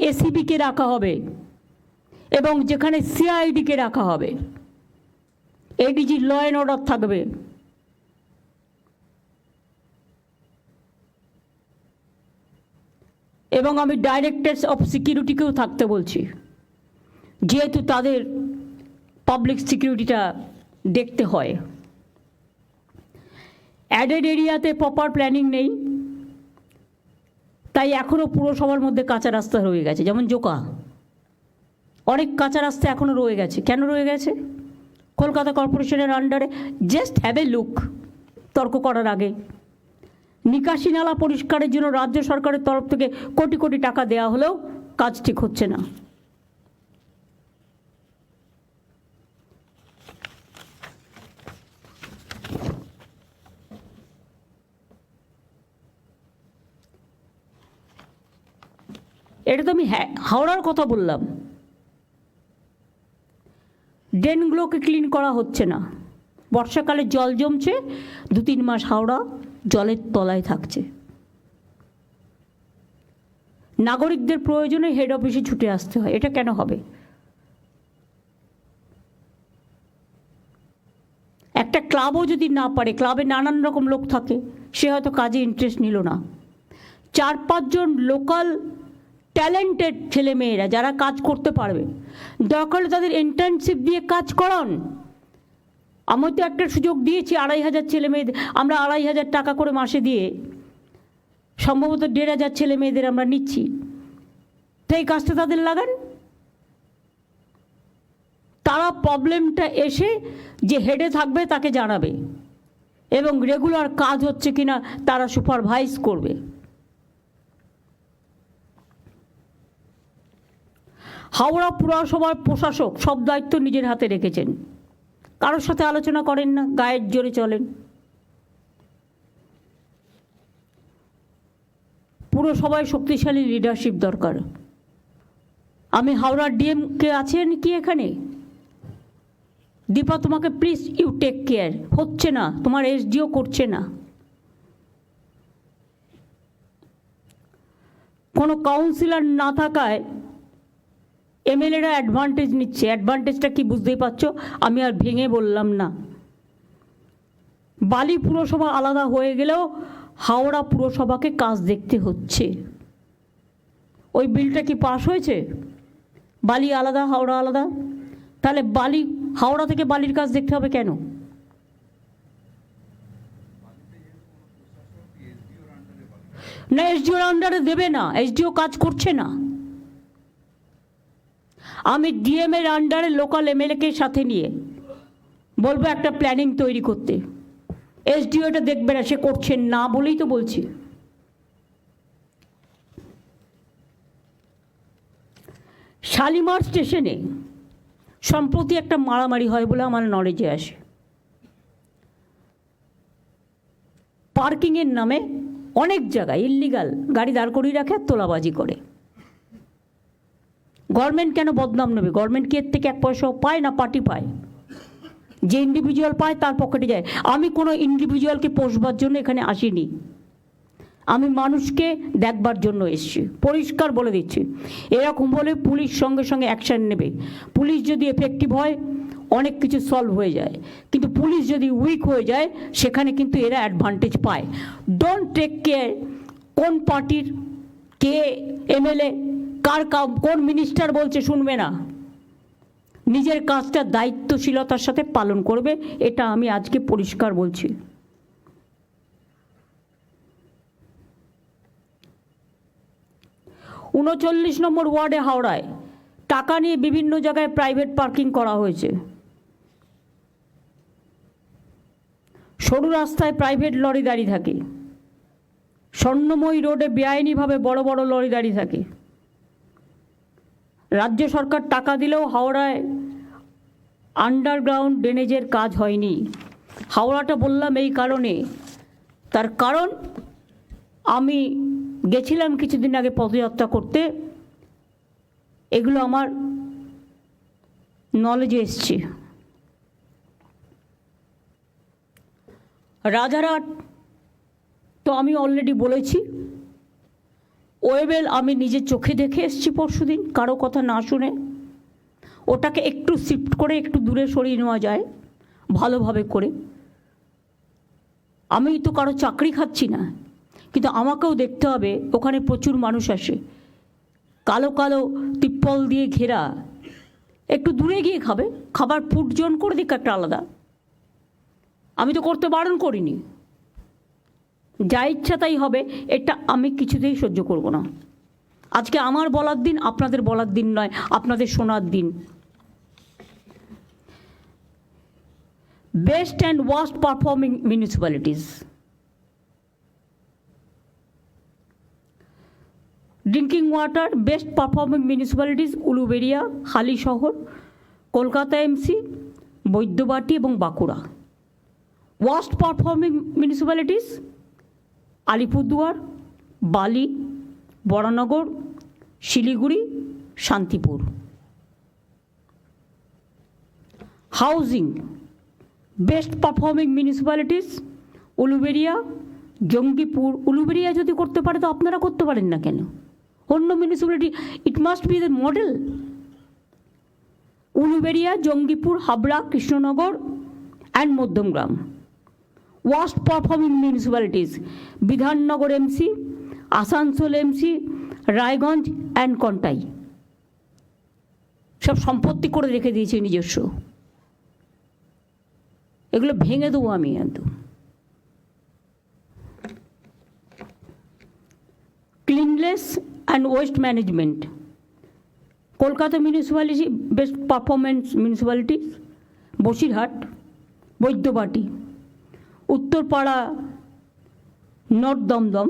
এসিবিকে রাখা হবে এবং যেখানে সিআইডিকে রাখা হবে এডিজি ল অ্যান্ড অর্ডার থাকবে। এবং আমি ডাইরেক্টরস অফ সিকিউরিটিকেও থাকতে বলছি, যেহেতু তাদের পাবলিক সিকিউরিটিটা দেখতে হয়। অ্যাডেড এরিয়াতে প্রপার প্ল্যানিং নেই। তাই এখনও পুরসভার মধ্যে কাঁচা রাস্তা রয়ে গেছে, যেমন জোকা। অনেক কাঁচা রাস্তা এখনও রয়ে গেছে। কেন রয়ে গেছে? কলকাতা কর্পোরেশনের আন্ডারে জাস্ট হ্যাভ এ লুক তর্ক করার আগে। নিকাশি নালা পরিষ্কারের জন্য রাজ্য সরকারের তরফ থেকে কোটি কোটি টাকা দেওয়া হলেও কাজ ঠিক হচ্ছে না। এটা তো আমি হাওড়ার কথা বললাম। ড্রেনগুলোকে ক্লিন করা হচ্ছে না। বর্ষাকালে জল জমছে, দু তিন মাস হাওড়া জলের তলায় থাকছে। নাগরিকদের প্রয়োজনে হেড অফিসে ছুটে আসতে হয়, এটা কেন হবে? একটা ক্লাবও যদি না পারে ক্লাবে নানান রকম লোক থাকে, সে হয়তো কাজে ইন্টারেস্ট নিল না। চার পাঁচজন লোকাল ট্যালেন্টেড ছেলেমেয়েরা যারা কাজ করতে পারবে। দরকার হলে তাদের ইন্টার্নশিপ দিয়ে কাজ করান। আমি তো একটা সুযোগ দিয়েছি আড়াই হাজার ছেলে মেয়েদের আমরা আড়াই হাজার টাকা করে মাসে দিয়ে সম্ভবত দেড় হাজার ছেলে মেয়েদের আমরা নিচ্ছি। তো এই কাজটা তাদের লাগান। তারা প্রবলেমটা এসে যে হেডে থাকবে তাকে জানাবে। এবং রেগুলার কাজ হচ্ছে কিনা তারা সুপারভাইজ করবে। হাওড়া পুরসভার প্রশাসক সব দায়িত্ব নিজের হাতে রেখেছেন। কারোর সাথে আলোচনা করেন না, গায়ের জোরে চলেন। পুরসভায় শক্তিশালী লিডারশিপ দরকার। আমি হাওড়ার ডিএম কে আছেন কি এখানে? দীপা, তোমাকে প্লিজ ইউ টেক কেয়ার হচ্ছে না, তোমার এসডিও করছে না। কোনো কাউন্সিলর না থাকায় এমএলএরা অ্যাডভান্টেজ নিচ্ছে। অ্যাডভান্টেজটা কি বুঝতেই পারছ? আমি আর ভেঙে বললাম না। বালি পুরসভা আলাদা হয়ে গেলেও হাওড়া পুরসভাকে কাজ দেখতে হচ্ছে। ওই বিলটা কি পাস হয়েছে? বালি আলাদা, হাওড়া আলাদা? তাহলে বালি, হাওড়া থেকে বালির কাজ দেখতে হবে কেন? না এসডিওর আন্ডারে দেবে না। এসডিও কাজ করছে না। আমি ডিএম এর আন্ডারে লোকাল এমএলএকে সাথে নিয়ে বলব একটা প্ল্যানিং তৈরি করতে। এসডিও এটা দেখবে না, সে করছেন না বলেই তো বলছি। শালিমার স্টেশনে সম্প্রতি একটা মারামারি হয় বলে আমার নলেজে আসে। পার্কিংয়ের নামে অনেক জায়গায় ইল্লিগাল গাড়ি দাঁড় করিয়ে রাখে তোলাবাজি করে। গভর্নমেন্ট কেন বদনাম নেবে? গভর্নমেন্ট কি এর থেকে এক পয়সাও পায় না পার্টি পায়? যে ইন্ডিভিজুয়াল পায় তার পকেটে যায়। আমি কোনো ইন্ডিভিজুয়ালকে পোষবার জন্য এখানে আসিনি। আমি মানুষকে দেখবার জন্য এসেছি। পরিষ্কার বলে দিচ্ছি। এরকম হলে পুলিশ সঙ্গে সঙ্গে অ্যাকশান নেবে। পুলিশ যদি এফেক্টিভ হয়, অনেক কিছু সলভ হয়ে যায়। কিন্তু পুলিশ যদি উইক হয়ে যায়, সেখানে কিন্তু এরা অ্যাডভান্টেজ পায়। ডোন্ট টেক কেয়ার কোন পার্টির কে, এমএলএ কার কোন মিনিস্টার বলছে শুনবে না। নিজের কাজটা দায়িত্বশীলতার সাথে পালন করবে, এটা আমি আজকে পরিষ্কার বলছি। উনচল্লিশ নম্বর ওয়ার্ডে হাওড়ায় টাকা নিয়ে বিভিন্ন জায়গায় প্রাইভেট পার্কিং করা হয়েছে। সরু রাস্তায় প্রাইভেট লরি দাঁড়িয়ে থাকে। স্বর্ণময়ী রোডে বেআইনিভাবে বড় বড় লরি দাঁড়িয়ে থাকে। রাজ্য সরকার টাকা দিলেও হাওড়ায় আন্ডারগ্রাউন্ড ড্রেনেজের কাজ হয়নি। হাওড়াটা বললাম এই কারণে। তার কারণ, আমি গেছিলাম কিছুদিন আগে পদযাত্রা করতে। এগুলো আমার নলেজে এসছে। রাজারহাট, তো আমি অলরেডি বলেছি। ওয়েবেল আমি নিজের চোখে দেখে এসেছি পরশুদিন, কারও কথা না শুনে। ওটাকে একটু শিফট করে একটু দূরে সরিয়ে নেওয়া যায়, ভালোভাবে করে। আমি তো কারও চাকরি খাচ্ছি না, কিন্তু আমাকেও দেখতে হবে, ওখানে প্রচুর মানুষ আসে। কালো কালো তিপ্পল দিয়ে ঘেরা, একটু দূরে গিয়ে খাবে। খাবার ফুড জোন করে দিক একটা আলাদা। আমি তো করতে বারণ করিনি। যা ইচ্ছা তাই হবে, এটা আমি কিছুতেই সহ্য করব না। আজকে আমার বলার দিন, আপনাদের বলার দিন নয়, আপনাদের শোনার দিন। Best and worst performing municipalities. Drinking water, best performing municipalities, Uluberia Halisahar Kolkata MC Baidyabati এবং Bankura. Worst performing municipalities Alipurduar, Bally Baranagar Siliguri, Shantipur. Housing, best performing municipalities Uluberia Jangipur. Uluberia যদি করতে পারে, তো আপনারা করতে পারেন না কেন? অন্য municipality it must be the model Uluberia Jangipur, Habra, Krishnanagar and Madhyamgram. Worst performing municipalities, Bidhannagar MC, Asansol MC, Raiganj and Contai. সব সম্পত্তি করে রেখে দিয়েছে নিজস্ব। এগুলো ভেঙে দেবো আমি একদম। Cleanliness and waste management Kolkata municipality, best performance municipality, Basirhat, Baidyabati. Uttarpara north Dum Dum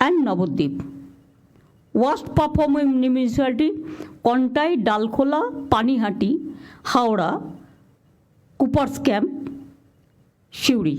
and Nabadwip worst performing municipality Contai Dalkhola Panihati Howrah Coopers Camp Suri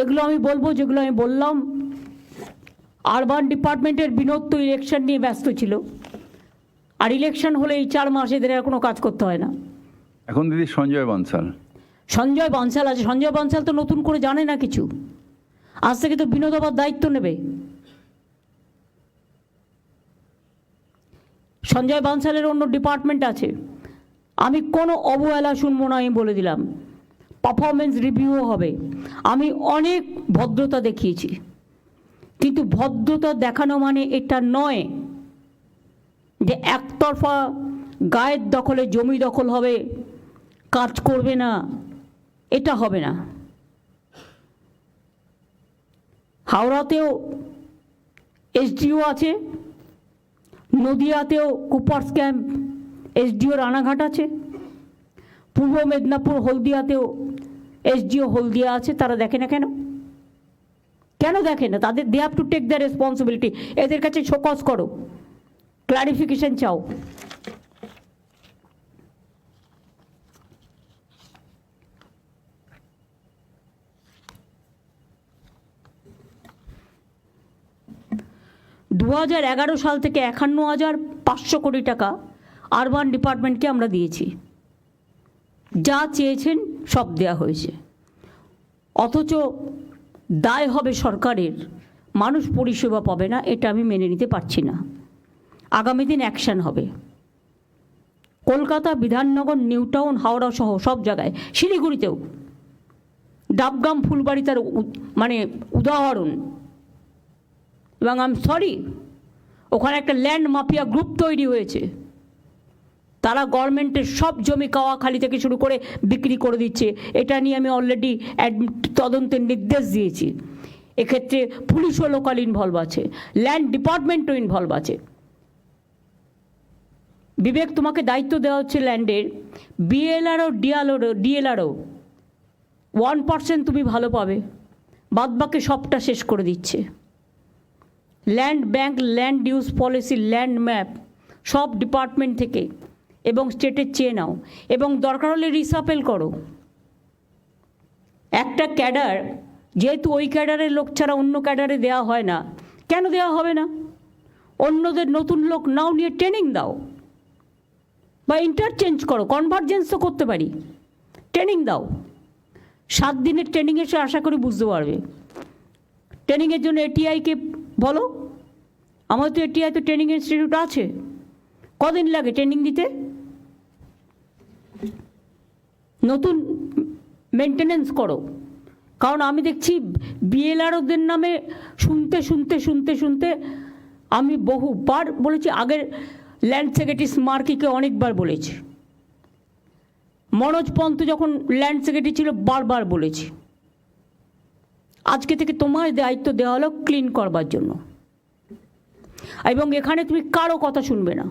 এগুলো আমি বলব, যেগুলো আমি বললাম আরবান ডিপার্টমেন্টের বিনোদ তো ইলেকশন নিয়ে ব্যস্ত ছিল। আর ইলেকশন হলে এই চার মাস এদের আর কোনো কাজ করতে হয় না। এখন দিদি সঞ্জয় বনসাল। সঞ্জয় বনসাল আছে। সঞ্জয় বনসাল তো নতুন করে জানে না কিছু। আজ থেকে তো বিনোদ আবার দায়িত্ব নেবে। সঞ্জয় বনসালের অন্য ডিপার্টমেন্ট আছে। আমি কোনো অবহেলা শুনব না, আমি বলে দিলাম। পারফরমেন্স রিভিউও হবে। আমি অনেক ভদ্রতা দেখিয়েছি। কিন্তু ভদ্রতা দেখানো মানে এটা নয় যে একতরফা গায়ের দখলে জমি দখল হবে, কাজ করবে না। এটা হবে না। হাওড়াতেও এসডিও আছে, নদিয়াতেও কুপার্স ক্যাম্প এসডিও রানাঘাট আছে, পূর্ব মেদিনীপুর হলদিয়াতেও এসডিও হলদিয়া আছে, তারা দেখে না কেন? কেন দেখে না? তাদের they have to take the responsibility এদের কাছে শোকস করো। ক্লারিফিকেশন চাও। দু হাজার এগারো সাল থেকে একান্ন হাজার পাঁচশো কোটি টাকা আরবান ডিপার্টমেন্টকে আমরা দিয়েছি। যা চেয়েছেন সব দেওয়া হয়েছে। অথচ দায় হবে সরকারের, মানুষ পরিষেবা পাবে না, এটা আমি মেনে নিতে পারছি না। আগামী দিন অ্যাকশন হবে। কলকাতা বিধাননগর নিউ টাউন হাওড়া সহ সব জায়গায়, শিলিগুড়িতেও। ডাবগাম ফুলবাড়ি তার মানে উদাহরণ। এবং আম সরি ওখানে একটা ল্যান্ড মাফিয়া গ্রুপ তৈরি হয়েছে। তারা গভর্নমেন্টের সব জমি কাওয়াখালি থেকে শুরু করে বিক্রি করে দিচ্ছে। এটা নিয়ে আমি অলরেডি তদন্তের নির্দেশ দিয়েছি। এক্ষেত্রে পুলিশও লোকাল ইনভলভ আছে ল্যান্ড ডিপার্টমেন্টও ইনভলভ আছে। বিবেক, তোমাকে দায়িত্ব দেওয়া হচ্ছে ল্যান্ডের BLRO DLRO DLRO one percent তুমি ভালো পাবে। বাদবাকি সবটা শেষ করে দিচ্ছে। Land bank land use policy land map সব ডিপার্টমেন্ট থেকে এবং স্টেটের চেয়ে নাও। এবং দরকার হলে রিসাপেল করো। একটা ক্যাডার যেহেতু ওই ক্যাডারের লোক ছাড়া অন্য ক্যাডারে দেওয়া হয় না, কেন দেওয়া হবে না? অন্যদের নতুন লোক নাও নিয়ে ট্রেনিং দাও। বা ইন্টারচেঞ্জ করো কনভার্জেন্স তো করতে পারি। ট্রেনিং দাও। সাত দিনের ট্রেনিং এসে আশা করি বুঝতে পারবে। ট্রেনিংয়ের জন্য এটিআইকে বলো আমার তো এটিআই তো ট্রেনিং ইনস্টিটিউট আছে। কদিন লাগে ট্রেনিং দিতে? নতুন মেনটেনেন্স করো। কারণ আমি দেখছি বিএলআরওদের নামে শুনতে শুনতে শুনতে শুনতে আমি বহুবার বলেছি, আগের ল্যান্ড সেক্রেটারি স্মার্কিকে অনেকবার বলেছি। মনোজ পন্ত যখন ল্যান্ড সেক্রেটারি ছিল, বারবার বলেছি। আজকে থেকে তোমার দায়িত্ব দেওয়া হলো ক্লিন করবার জন্য। এবং এখানে তুমি কারও কথা শুনবে না।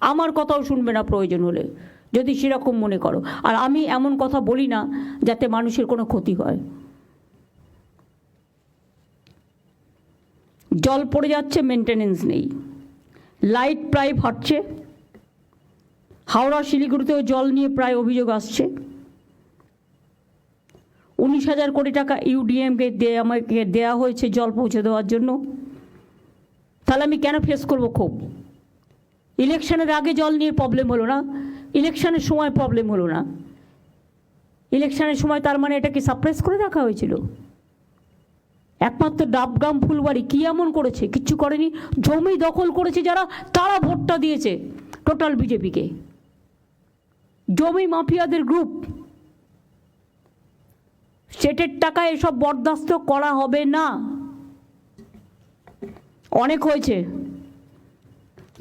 আমার কথাও শুনবে না প্রয়োজন হলে, যদি সেরকম মনে করো। আর আমি এমন কথা বলি না যাতে মানুষের কোনো ক্ষতি হয়। জল পড়ে যাচ্ছে মেনটেনেন্স নেই। লাইট প্রায় ফাটছে। হাওড়া শিলিগুড়িতেও জল নিয়ে প্রায় অভিযোগ আসছে। উনিশ হাজার কোটি টাকা ইউডিএমকে দেয়া, আমাকে দেওয়া হয়েছে জল পৌঁছে দেওয়ার জন্য। তাহলে আমি কেন ফেস করব ক্ষোভ ইলেকশনের আগে জল নিয়ে প্রবলেম হলো না? ইলেকশনের সময় প্রবলেম হলো না? ইলেকশনের সময় তার মানে এটাকে সাপ্রেস করে রাখা হয়েছিল? একমাত্র ডাবগাম ফুলবাড়ি কী এমন করেছে? কিচ্ছু করেনি? জমি দখল করেছে যারা, তারা ভোটটা দিয়েছে টোটাল বিজেপিকে জমি মাফিয়াদের গ্রুপ স্টেটের টাকা এসব বরদাস্ত করা হবে না। অনেক হয়েছে।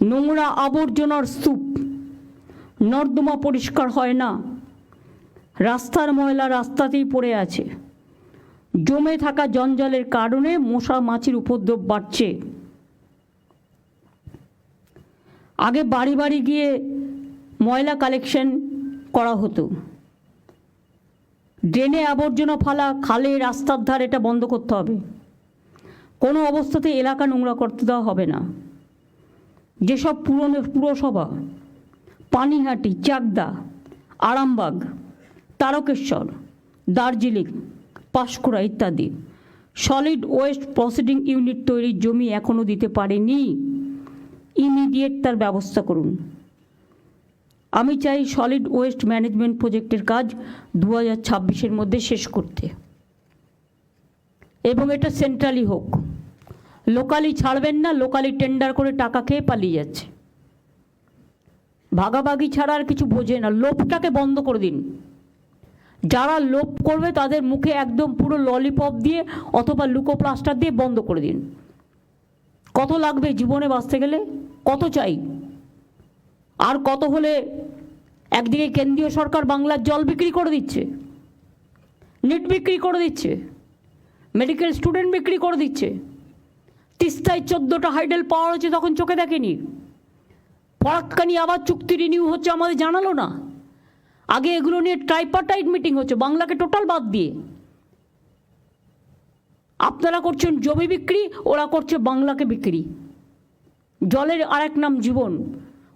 নোংরা আবর্জনার স্তূপ। নর্দমা পরিষ্কার হয় না। রাস্তার ময়লা রাস্তাতেই পড়ে আছে। জমে থাকা জঞ্জালের কারণে মশা মাছির উপদ্রব বাড়ছে। আগে বাড়ি বাড়ি গিয়ে ময়লা কালেকশন করা হতো। ড্রেনে আবর্জনা ফালা, খালে, রাস্তার ধার, এটা বন্ধ করতে হবে। কোনো অবস্থাতে এলাকা নোংরা করতে দেওয়া হবে না। যেসব পুরনো পুরসভা, পানিহাটি, চাকদা, আরামবাগ, তারকেশ্বর, দার্জিলিং, পাঁশকুড়া ইত্যাদি, সলিড ওয়েস্ট প্রসেসিং ইউনিট তৈরির জমি এখনও দিতে পারেনি। ইমিডিয়েট তার ব্যবস্থা করুন। আমি চাই সলিড ওয়েস্ট ম্যানেজমেন্ট প্রজেক্টের কাজ দু হাজার ছাব্বিশের মধ্যে শেষ করতে। এবং এটা সেন্ট্রালি হোক। লোকালি ছাড়বেন না লোকালি টেন্ডার করে টাকা খেয়ে পালিয়ে যাচ্ছে। ভাগাভাগি ছাড়া আর কিছু বোঝে না। লোভটাকে বন্ধ করে দিন। যারা লোভ করবে তাদের মুখে একদম পুরো ললিপপ দিয়ে অথবা লুকো প্লাস্টার দিয়ে বন্ধ করে দিন। কত লাগবে জীবনে বাঁচতে গেলে? কত চাই? আর কত হলে একদিকে কেন্দ্রীয় সরকার বাংলার জল বিক্রি করে দিচ্ছে, নিট বিক্রি করে দিচ্ছে মেডিকেল স্টুডেন্ট বিক্রি করে দিচ্ছে। তিস্তায় চোদ্দোটা হাইডেল পাওয়া হয়েছে, তখন চোখে দেখেনি। ফরাক্কানি আবার চুক্তি রিনিউ হচ্ছে, আমাদের জানালো না। আগে এগুলো নিয়ে ট্রাইপার্টাইট মিটিং হচ্ছে, বাংলাকে টোটাল বাদ দিয়ে। আপনারা করছেন জমি বিক্রি, ওরা করছে বাংলাকে বিক্রি। জলের আরেক নাম জীবন।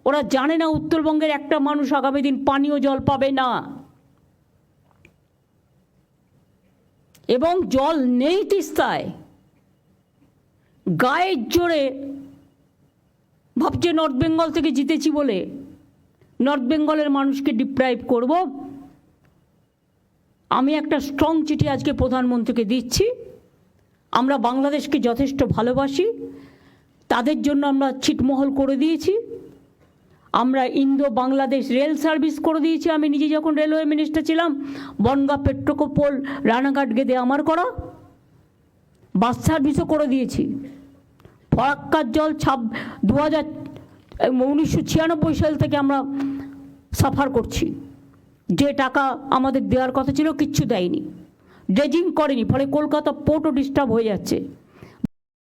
ওরা জানে না উত্তরবঙ্গের একটা মানুষ আগামী দিন পানীয় জল পাবে না। এবং জল নেই তিস্তায়। গায়ের জোরে ভাবছে নর্থ বেঙ্গল থেকে জিতেছি বলে। নর্থ বেঙ্গলের মানুষকে ডিপ্রাইভ করব। আমি একটা স্ট্রং চিঠি আজকে প্রধানমন্ত্রীকে দিচ্ছি। আমরা বাংলাদেশকে যথেষ্ট ভালোবাসি। তাদের জন্য আমরা ছিটমহল করে দিয়েছি। আমরা ইন্দো বাংলাদেশ রেল সার্ভিস করে দিয়েছি। আমি নিজে যখন রেলওয়ে মিনিস্টার ছিলাম, বনগা পেট্রোকোপোল রানাঘাট গেদে আমার করা বাস সার্ভিসও করে দিয়েছি। ফরাক্কার জল ছাব দু হাজার উনিশশো ছিয়ানব্বই সাল থেকে আমরা সাফার করছি। যে টাকা আমাদের দেওয়ার কথা ছিল, কিচ্ছু দেয়নি। ড্রেজিং করেনি, ফলে কলকাতা পোর্টও ডিস্টার্ব হয়ে যাচ্ছে।